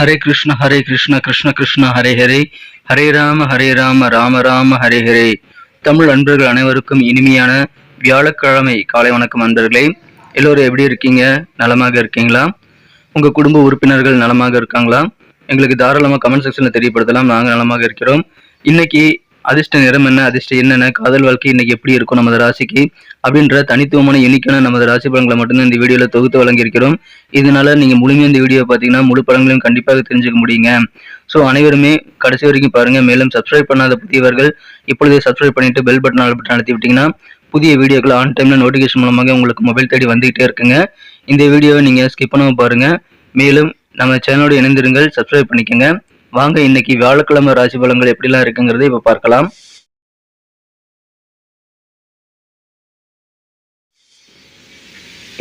ஹரே கிருஷ்ண ஹரே கிருஷ்ண கிருஷ்ண கிருஷ்ண ஹரே ஹரே. ஹரே ராம ஹரே ராம ராம ராம ஹரே ஹரே. தமிழ் அன்பர்கள் அனைவருக்கும் இனிமையான வியாழக்கிழமை காலை வணக்கம் அன்பர்களே. எல்லோரும் எப்படி இருக்கீங்க? நலமாக இருக்கீங்களா? உங்க குடும்ப உறுப்பினர்கள் நலமாக இருக்காங்களா? எங்களுக்கு தாராளமாக கமெண்ட் செக்ஷன்ல தெரியப்படுத்தலாம். நாங்கள் நலமாக இருக்கிறோம். இன்னைக்கு அதிர்ஷ்ட நிறம் என்ன அதிர்ஷ்டம் என்னென்ன காதல் வாழ்க்கை இன்னைக்கு எப்படி இருக்கும் நமது ராசிக்கு அப்படின்ற தனித்துவமான எண்ணிக்கையான நமது ராசி பலன்களை மட்டும்தான் இந்த வீடியோவில் தொகுத்து வழங்கியிருக்கிறோம். இதனால நீங்கள் முழுமையாக இந்த வீடியோ பார்த்தீங்கன்னா முழு பலன்களையும் கண்டிப்பாக தெரிஞ்சுக்க முடியுங்க. ஸோ அனைவருமே கடைசி வரைக்கும் பாருங்கள் மேலும் சப்ஸ்கிரைப் பண்ணாத புதியவர்கள் இப்பொழுதே சப்ஸ்கிரைப் பண்ணிட்டு பெல் பட்டன் ஆல் பட்டன் அழுத்தி புதிய வீடியோக்கள் ஆன் டைமில் நோட்டிஃபிகேஷன் மூலமாக உங்களுக்கு மொபைல் தேடி வந்துகிட்டே இருக்குங்க. இந்த வீடியோவை நீங்கள் ஸ்கிப் பண்ணவும் பாருங்கள் மேலும் நம்ம சேனலோடு இணைந்திருங்கள் சப்ஸ்கிரைப் பண்ணிக்கோங்க. வாங்க இன்னைக்கு வியாழக்கிழமை ராசி பலன்கள் எப்படிலாம் இருக்குங்கிறத இப்ப பார்க்கலாம்.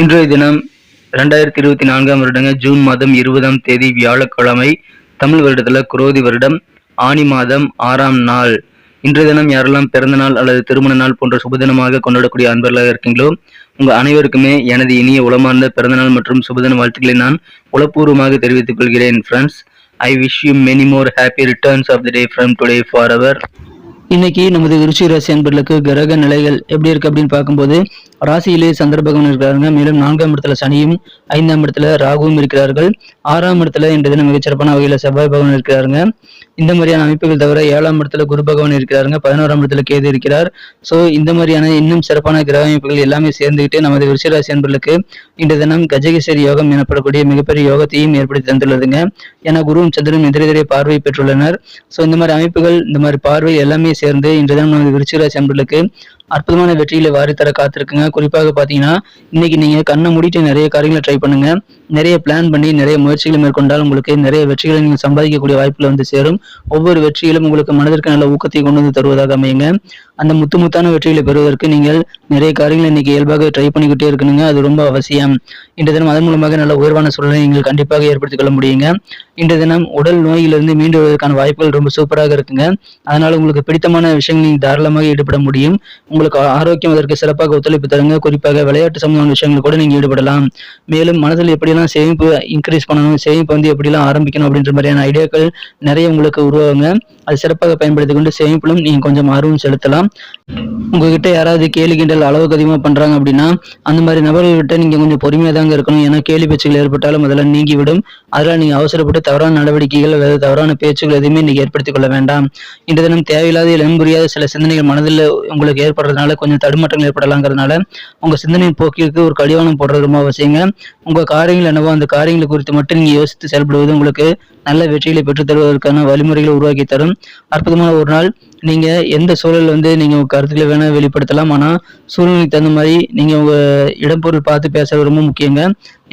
இன்றைய தினம் ரெண்டாயிரத்தி இருபத்தி நான்காம் வருடங்க ஜூன் மாதம் இருபதாம் தேதி வியாழக்கிழமை தமிழ் வருடத்துல குரோதி வருடம் ஆனி மாதம் ஆறாம் நாள். இன்றைய தினம் யாரெல்லாம் பிறந்த நாள் அல்லது திருமண நாள் போன்ற சுபதினமாக கொண்டாடக்கூடிய அன்பர்களாக இருக்கீங்களோ உங்க அனைவருக்குமே எனது இனிய உளமார்ந்த பிறந்தநாள் மற்றும் சுபதின வாழ்த்துக்களை நான் உளப்பூர்வமாக தெரிவித்துக் கொள்கிறேன் friends I wish you many more happy returns of the day from today for our இன்னைக்கு நமது விருச்சிக ராசி அன்பர்களுக்கு கிரக நிலைகள் எப்படி இருக்கு அப்படின்னு பார்க்கும்போது ராசியிலே சந்திர பகவான் மேலும் நான்காம் இடத்துல சனியும் ஐந்தாம் இடத்துல ராகுவும் இருக்கிறார்கள். ஆறாம் இடத்துல இன்றைய தினம் மிகச்சிறப்பான வகையில் செவ்வாய் பகவான் இருக்கிறாருங்க. இந்த மாதிரியான அமைப்புகள் தவிர ஏழாம் இடத்துல குரு பகவான் இருக்கிறாருங்க பதினோராம் இடத்துல கேது இருக்கிறார். ஸோ இந்த மாதிரியான இன்னும் சிறப்பான கிரக அமைப்புகள் எல்லாமே சேர்ந்துகிட்டு நமது விருஷராசி அன்பர்களுக்கு இன்று தினம் கஜகேசரி யோகம் எனப்படக்கூடிய மிகப்பெரிய யோகத்தையும் ஏற்படுத்தி தந்துள்ளதுங்க. ஏன்னா குருவும் சந்திரனும் எதிரெதிரே பார்வை பெற்றுள்ளனர். ஸோ இந்த மாதிரி அமைப்புகள் இந்த மாதிரி பார்வை எல்லாமே சேர்ந்து இன்று தினம் நமது விருச்சிகராசி அன்பர்களுக்கு அற்புதமான வெற்றியில வாரி தர காத்திருக்குங்க. குறிப்பாக பாத்தீங்கன்னா இன்னைக்கு நீங்க கண்ணை மூடிட்டு நிறைய காரியங்களை ட்ரை பண்ணுங்க. நிறைய பிளான் பண்ணி நிறைய முயற்சிகளை மேற்கொண்டால் உங்களுக்கு நிறைய வெற்றிகளை நீங்கள் சம்பாதிக்கக்கூடிய வாய்ப்புகள் வந்து சேரும். ஒவ்வொரு வெற்றியிலும் உங்களுக்கு மனதிற்கு நல்ல ஊக்கத்தை கொண்டு வந்து தருவதாக அமையுங்க. அந்த முத்து முத்தான வெற்றிகளை பெறுவதற்கு நீங்கள் நிறைய காரியங்களை இன்னைக்கு இயல்பாக ட்ரை பண்ணிக்கிட்டே இருக்கணுங்க. அது ரொம்ப அவசியம். இன்று தினம் அதன் மூலமாக நல்ல உயர்வான சூழலை நீங்கள் கண்டிப்பாக ஏற்படுத்திக் கொள்ள முடியுங்க. இன்று தினம் உடல் நோயிலிருந்து மீண்டு வருவதற்கான வாய்ப்புகள் ரொம்ப சூப்பராக இருக்குங்க. அதனால உங்களுக்கு பிடித்தமான விஷயங்கள் நீங்கள் தாராளமாக ஈடுபட முடியும். உங்களுக்கு ஆரோக்கியம் அதற்கு சிறப்பாக ஒத்துழைப்பு தருங்க. குறிப்பாக விளையாட்டு சம்பந்தமான விஷயங்கள் கூட நீங்கள் ஈடுபடலாம். மேலும் மனதில் எப்படியெல்லாம் சேமிப்பு இன்க்ரீஸ் பண்ணணும் சேமிப்பு வந்து எப்படிலாம் ஆரம்பிக்கணும் அப்படின்ற மாதிரியான ஐடியாக்கள் நிறைய உங்களுக்கு உருவாகுங்க. அது சிறப்பாக பயன்படுத்தி கொண்டு சேமிப்பிலும் நீங்கள் கொஞ்சம் ஆர்வம் செலுத்தலாம். உங்ககிட்ட யாராவது கேலி கிண்டல் அளவுக்கு அதிகமாக பண்ணுறாங்க அப்படின்னா அந்த மாதிரி நபர்கள்கிட்ட நீங்கள் கொஞ்சம் பொறுமையாக தாங்க இருக்கணும். ஏன்னா கேலி பேச்சுகள் ஏற்பட்டாலும் அதெல்லாம் நீங்கிவிடும். அதெல்லாம் நீங்கள் அவசரப்பட்டு தவறான நடவடிக்கைகள் அல்லது தவறான பேச்சுகள் எதுவுமே நீங்கள் ஏற்படுத்திக் கொள்ள வேண்டாம். இன்று தினம் தேவையில்லாத இளம் புரியாத சில சிந்தனைகள் மனதில் உங்களுக்கு ஏற்படுற ஏற்படுறதுனால கொஞ்சம் தடுமாற்றங்கள் ஏற்படலாங்கிறதுனால உங்க சிந்தனை போக்கிற்கு ஒரு கடிவாளம் போடுறது ரொம்ப அவசியங்க. உங்க காரியங்கள் என்னவோ அந்த காரியங்களை குறித்து மட்டும் நீங்கள் யோசித்து செயல்படுவது உங்களுக்கு நல்ல வெற்றிகளை பெற்றுத் தருவதற்கான வழிமுறைகளை உருவாக்கி தரும். அற்புதமான ஒரு நாள். நீங்கள் எந்த சூழல் வந்து நீங்கள் உங்கள் கருத்துக்களை வேணால் வெளிப்படுத்தலாம். ஆனால் சூழ்நிலைக்கு தகுந்த மாதிரி நீங்க உங்கள் இடம்பொருள் பார்த்து பேசுறது ரொம்ப முக்கியங்க.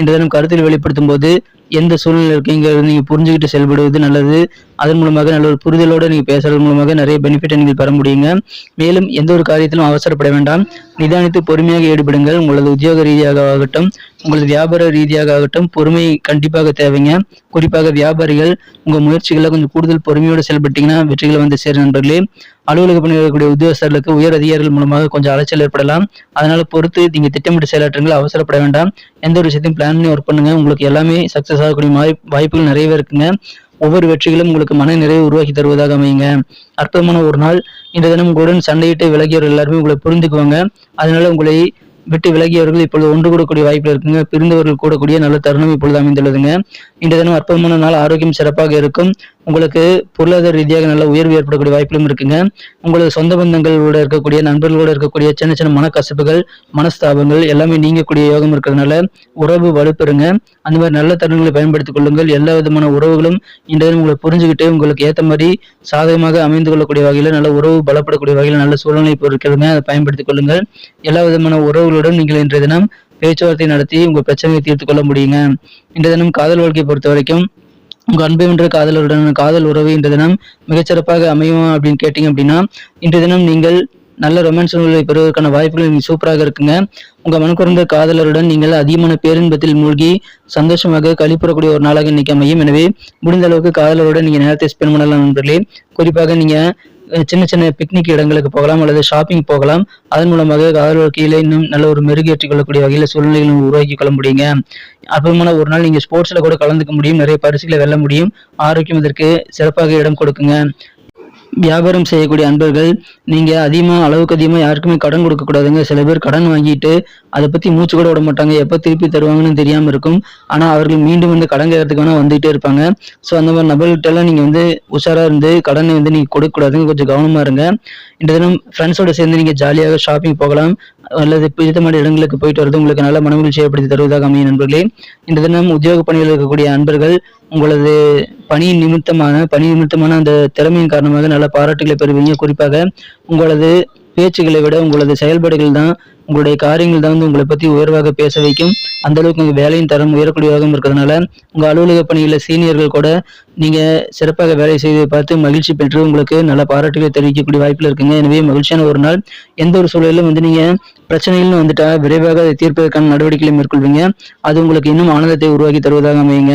இந்த தினம் கருத்தில் வெளிப்படுத்தும் போது எந்த சூழ்நிலை இருக்கீங்கிறது நீங்க புரிஞ்சுக்கிட்டு செயல்படுவது நல்லது. அதன் மூலமாக நல்ல ஒரு புரிதலோடு நீங்க பேசுறது மூலமாக நிறைய பெனிஃபிட்டை நீங்கள் பெற முடியுங்க. மேலும் எந்த ஒரு காரியத்திலும் அவசரப்பட வேண்டாம். நிதானித்து பொறுமையாக ஈடுபடுங்கள். உங்களது உத்தியோக ரீதியாக ஆகட்டும். உங்களது வியாபார ரீதியாக ஆகட்டும் பொறுமை கண்டிப்பாக தேவைங்க. குறிப்பாக வியாபாரிகள் உங்கள் முயற்சிகளை கொஞ்சம் கூடுதல் பொறுமையோடு செயல்பட்டீங்கன்னா வெற்றிகளை வந்து சேரும் நண்பர்களே. அலுவலக பணியாளர்களுடைய உத்தியோகஸ்தர்களுக்கு உயர் அதிகாரிகள் மூலமாக கொஞ்சம் அலைச்சல் ஏற்படலாம். அதனால பொறுத்து நீங்கள் திட்டமிட்டு செயலாற்றுங்கள் அவசரப்பட வேண்டாம். எந்த ஒரு விஷயத்தையும் பிளான் பண்ணி ஒர்க் பண்ணுங்க. உங்களுக்கு எல்லாமே சக்ஸஸ் ஆகக்கூடிய வாய்ப்புகள் நிறையவே இருக்குங்க. ஒவ்வொரு வெற்றிகளும் உங்களுக்கு மன நிறைவு உருவாக்கி தருவதாக அமையுங்க. அற்புதமான ஒரு நாள். இந்த தினம் உங்களுடன் சண்டையிட்டு விலகியவர்கள் எல்லாருமே உங்களை புரிந்துக்குவாங்க. அதனால உங்களை விட்டு விலகியவர்கள் இப்பொழுது ஒன்று கூடக்கூடிய வாய்ப்பு இருக்குங்க. பிரிந்தவர்கள் கூடக்கூடிய நல்ல தருணம் இப்பொழுது அமைந்துள்ளதுங்க. இந்த தினம் அற்புதமான நாள் ஆரோக்கியம் சிறப்பாக இருக்கும். உங்களுக்கு பொருளாதார ரீதியாக நல்ல உயர்வு ஏற்படக்கூடிய வாய்ப்புகளும் இருக்குங்க. உங்களது சொந்த பந்தங்களோட இருக்கக்கூடிய நண்பர்களோட இருக்கக்கூடிய சின்ன சின்ன மனக்கசப்புகள் மனஸ்தாபங்கள் எல்லாமே நீங்கக்கூடிய யோகம் இருக்கிறதுனால உறவு வலுப்பெறுங்க. அந்த மாதிரி நல்ல தருணங்களை பயன்படுத்திக் கொள்ளுங்கள். எல்லா விதமான உறவுகளும் இன்றைய உங்களை புரிஞ்சுக்கிட்டு உங்களுக்கு ஏற்ற மாதிரி சாதகமாக அமைந்து கொள்ளக்கூடிய வகையில் நல்ல உறவு பலப்படக்கூடிய வகையில் நல்ல சூழ்நிலை இப்போ அதை பயன்படுத்திக் கொள்ளுங்கள். எல்லா விதமான உறவுகளுடன் நீங்கள் இன்றைய தினம் பேச்சுவார்த்தை நடத்தி உங்கள் பிரச்சனையை தீர்த்து கொள்ள முடியுங்க. இன்றைய தினம் காதல் வாழ்க்கையை பொறுத்த வரைக்கும் உங்க அன்பு என்ற காதலருடன் காதல் உறவு இன்று தினம் மிகச்சிறப்பாக அமையும் அப்படின்னு கேட்டீங்க அப்படின்னா இன்று தினம் நீங்கள் நல்ல ரொமான்ஸ் உறவுகளை பெறுவதற்கான வாய்ப்புகள் நீங்கள் சூப்பராக இருக்குங்க. உங்க மனக்குறந்த காதலருடன் நீங்கள் அதிகமான பேரின்பத்தில் மூழ்கி சந்தோஷமாக கழிப்புறக்கூடிய ஒரு நாளாக இன்னைக்கு அமையும். எனவே முடிந்த அளவுக்கு காதலருடன் நீங்க நேரத்தை ஸ்பெண்ட் பண்ணலாம் நண்பர்களே. குறிப்பாக நீங்க சின்ன சின்ன பிக்னிக் இடங்களுக்கு போகலாம் அல்லது ஷாப்பிங் போகலாம். அதன் மூலமாக காதல் கீழே இன்னும் நல்ல ஒரு மெருகேற்றிக் கொள்ளக்கூடிய வகையில் சூழ்நிலைகளும் உருவாக்கி கொள்ள முடியுங்க. அற்புதமான ஒரு நாள் நீங்க ஸ்போர்ட்ஸ்ல கூட கலந்துக்க முடியும். நிறைய பரிசுகளை வெல்ல முடியும். ஆரோக்கியம் இதற்கு சிறப்பாக இடம் கொடுக்குங்க. வியாபாரம் செய்யக்கூடிய அன்பர்கள் நீங்கள் அதிகமாக அளவுக்கு அதிகமாக யாருக்குமே கடன் கொடுக்கக்கூடாதுங்க சில பேர் கடன் வாங்கிட்டு அதை பற்றி மூச்சு கூட விட மாட்டாங்க. எப்போ திருப்பி தருவாங்கன்னு தெரியாமல் இருக்கும். ஆனால் அவர்கள் மீண்டும் வந்து கடன் கேட்கறதுக்கு வேணால் வந்துகிட்டே இருப்பாங்க. ஸோ அந்த மாதிரி நபர்கிட்டலாம் நீங்கள் வந்து உஷாராக இருந்து கடனை வந்து நீங்கள் கொடுக்கக்கூடாதுங்க கொஞ்சம் கவனமாக இருங்க. இந்த தினம் ஃப்ரெண்ட்ஸோட சேர்ந்து நீங்கள் ஜாலியாக ஷாப்பிங் போகலாம். அல்லது பிடித்தமான இடங்களுக்கு போயிட்டு வருவது உங்களுக்கு நல்ல மனமகிழ்ச்சி ஏற்படுத்தி தருவதாக அமையும் நண்பர்களே. இந்த தினம் உத்தியோக பணியில் இருக்கக்கூடிய அன்பர்கள் உங்களது பணி நிமித்தமான பணி நிமித்தமான அந்த திறமையின் காரணமாக நல்ல பாராட்டுகளை பெறுவீங்க. குறிப்பாக உங்களது பேச்சுகளை விட உங்களது செயல்பாடுகள் தான் உங்களுடைய காரியங்கள் தான் வந்து உங்களை பற்றி உயர்வாக பேச வைக்கும். அந்த அளவுக்கு வேலையின் தரம் உயரக்கூடியதாகவும் இருக்கிறதுனால உங்கள் அலுவலக பணியில் சீனியர்கள் கூட நீங்கள் சிறப்பாக வேலை செய்வதை பார்த்து மகிழ்ச்சி பெற்று உங்களுக்கு நல்ல பாராட்டுகளை தெரிவிக்கக்கூடிய வாய்ப்பில் இருக்குங்க. எனவே மகிழ்ச்சியான ஒரு நாள். எந்த ஒரு சூழலிலும் வந்து நீங்கள் பிரச்சனைகள்னு வந்துட்டா விரைவாக அதை தீர்ப்பதற்கான நடவடிக்கைகளை மேற்கொள்வீங்க. அது உங்களுக்கு இன்னும் ஆனந்தத்தை உருவாக்கி தருவதாக அமையுங்க.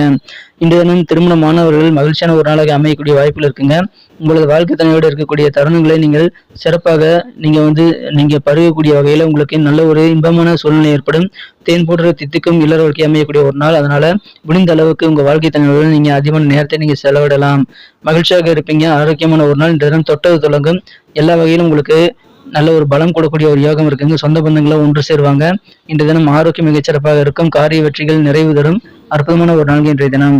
இன்றைய தினம் திருமணமானவர்கள் மகிழ்ச்சியான ஒரு நாளாக அமையக்கூடிய வாய்ப்பில் இருக்குங்க. உங்களது வாழ்க்கை துணையோடு இருக்கக்கூடிய தருணங்களை நீங்கள் சிறப்பாக நீங்கள் வந்து நீங்கள் பருகக்கூடிய வகையில் உங்களுக்கு நல்ல ஒரு இன்பமான சூழ்நிலை ஏற்படும். தேன் போன்ற தித்துக்கும் இல்லற வாழ்க்கை அமையக்கூடிய ஒரு நாள். அதனால் முடிந்த அளவுக்கு உங்கள் வாழ்க்கை துணையோடு நீங்கள் அதிகமான நேரத்தை நீங்கள் செலவிடலாம். மகிழ்ச்சியாக இருப்பீங்க. ஆரோக்கியமான ஒரு நாள். இந்த தினம் தொட்டது தொடங்கும். எல்லா வகையிலும் உங்களுக்கு நல்ல ஒரு பலம் கொடுக்கக்கூடிய ஒரு யோகம் இருக்குங்க. சொந்த பந்தங்களை ஒன்று சேருவாங்க. இந்த தினம் ஆரோக்கியம் மிகச்சிறப்பாக இருக்கும். காரிய வெற்றிகள் நிறைவு தரும். அற்புதமான ஒரு நாள் இன்றைய தினம்.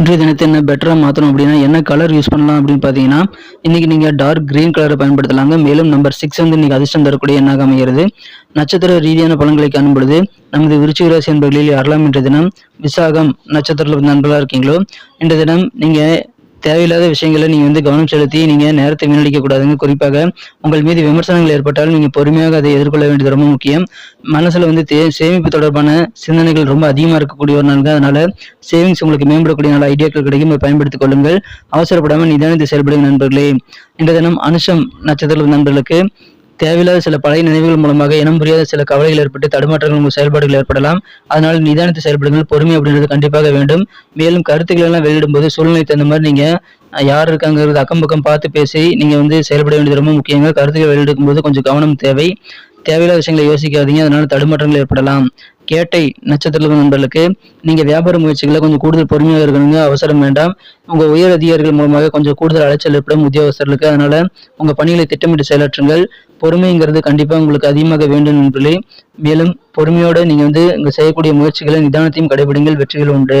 இன்றைய தினத்தை என்ன பெட்டராக மாற்றணும் அப்படின்னா என்ன கலர் யூஸ் பண்ணலாம் அப்படின்னு பார்த்தீங்கன்னா இன்றைக்கி நீங்கள் டார்க் கிரீன் கலரை பயன்படுத்தலாங்க. மேலும் நம்பர் சிக்ஸ் வந்து இன்றைக்கி அதிர்ஷ்டம் தரக்கூடிய எண்ணாக அமைகிறது. நட்சத்திர ரீதியான பலன்களை காணும் பொழுது நமது விருச்சிக ராசி என்பர்களில் யாரெல்லாம் இன்றைய தினம் விசாகம் நட்சத்திரத்தில் நண்பர்களாக இருக்கீங்களோ இன்றைய தினம் நீங்கள் தேவையில்லாத விஷயங்களை நீங்க வந்து கவனம் செலுத்தி நீங்க நேரத்தை வீணடிக்க கூடாதுங்க குறிப்பாக உங்கள் மீது விமர்சனங்கள் ஏற்பட்டால் நீங்க பொறுமையாக அதை எதிர்கொள்ள வேண்டியது ரொம்ப முக்கியம். மனசுல வந்து தே- சேமிப்பு தொடர்பான சிந்தனைகள் ரொம்ப அதிகமா இருக்கக்கூடிய ஒரு நாளுங்க. அதனால சேவிங்ஸ் உங்களுக்கு மேம்படக்கூடிய நல்ல ஐடியாக்கள் கிடைக்கும் பயன்படுத்திக் கொள்ளுங்கள். அவசரப்படாமல் நிதானத்தை செயல்படுங்க நண்பர்களே. இன்றைய தினம் அனுஷம் நட்சத்திர நண்பர்களுக்கு தேவையில்லாத சில பழைய நினைவுகள் மூலமாக இனம் புரியாத சில கவலைகள் ஏற்பட்டு தடுமாற்றங்கள் உங்கள் செயல்பாடுகள் ஏற்படலாம். அதனால் நிதானத்தை செயல்படுங்கள். பொறுமை அப்படின்றது கண்டிப்பாக வேண்டும். மேலும் கருத்துக்கள் எல்லாம் வெளியிடும்போது சூழ்நிலை தகுந்த மாதிரி நீங்க யார் இருக்காங்கிறது அக்கம் பக்கம் பார்த்து பேசி நீங்க வந்து செயல்பட வேண்டியது ரொம்ப முக்கியங்க. கருத்துக்கள் வெளியிடும் போது கொஞ்சம் கவனம் தேவை. தேவையில்லாத விஷயங்களை யோசிக்காதீங்க. அதனால தடுமாற்றங்கள் ஏற்படலாம். கேட்டை நட்சத்திர நண்பர்களுக்கு நீங்கள் வியாபார முயற்சிகளை கொஞ்சம் கூடுதல் பொறுமையாக இருக்கணுங்க அவசரம் வேண்டாம். உங்கள் உயர் அதிகாரிகள் மூலமாக கொஞ்சம் கூடுதல் அலைச்சல் ஏற்படும் உத்தியோகஸ்தர்களுக்கு. அதனால் உங்கள் பணிகளை திட்டமிட்டு செயலாற்றுங்கள். பொறுமைங்கிறது கண்டிப்பாக உங்களுக்கு அதிகமாக வேண்டும் நண்பர்களே. மேலும் பொறுமையோடு நீங்கள் வந்து இங்கே செய்யக்கூடிய முயற்சிகளை நிதானத்தையும் கடைபிடிங்கள். வெற்றிகள் உண்டு.